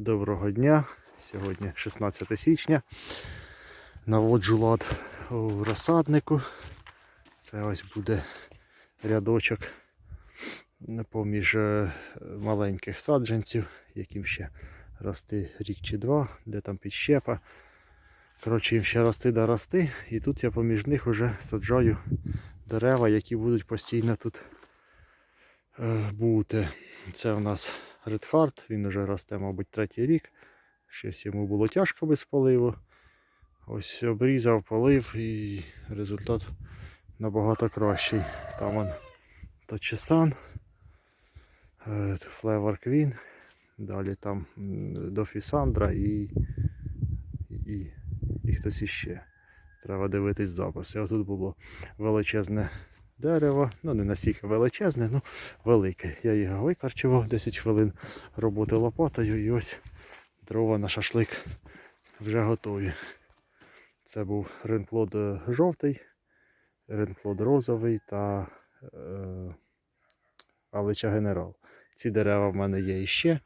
Доброго дня. Сьогодні 16 січня. Наводжу лад у розсаднику. Це ось буде рядочок поміж е, маленьких саджанців, яким ще рости рік чи два, де там підщепа. Коротше, їм ще рости да рости. І тут я поміж них вже саджаю дерева, які будуть постійно тут е, бути. Це у нас Heart, він вже росте, мабуть, третій рік. Щось йому було тяжко без поливу. Ось обрізав, полив і результат набагато кращий. Там он Точесан, Flavor Queen, далі там Дофісандра і, і, і хтось іще. Треба дивитись записи. А тут було величезне дерево, ну не настільки величезне, ну велике. Я його викарчував 10 хвилин роботи лопатою і ось дрова на шашлик вже готові. Це був ринплод е, жовтий, ринплод розовий та е, алича генерал. Ці дерева в мене є іще,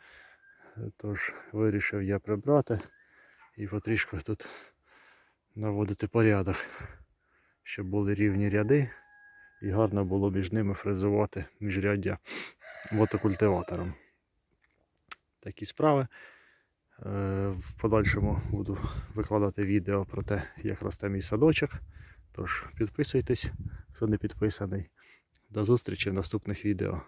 тож вирішив я прибрати і потрішку тут наводити порядок, щоб були рівні ряди і гарно було між ними фрезувати міжряддя мотокультиватором. Такі справи. Е, В подальшому буду викладати відео про те, як росте мій садочок. Тож підписуйтесь, хто не підписаний. До зустрічі в наступних відео.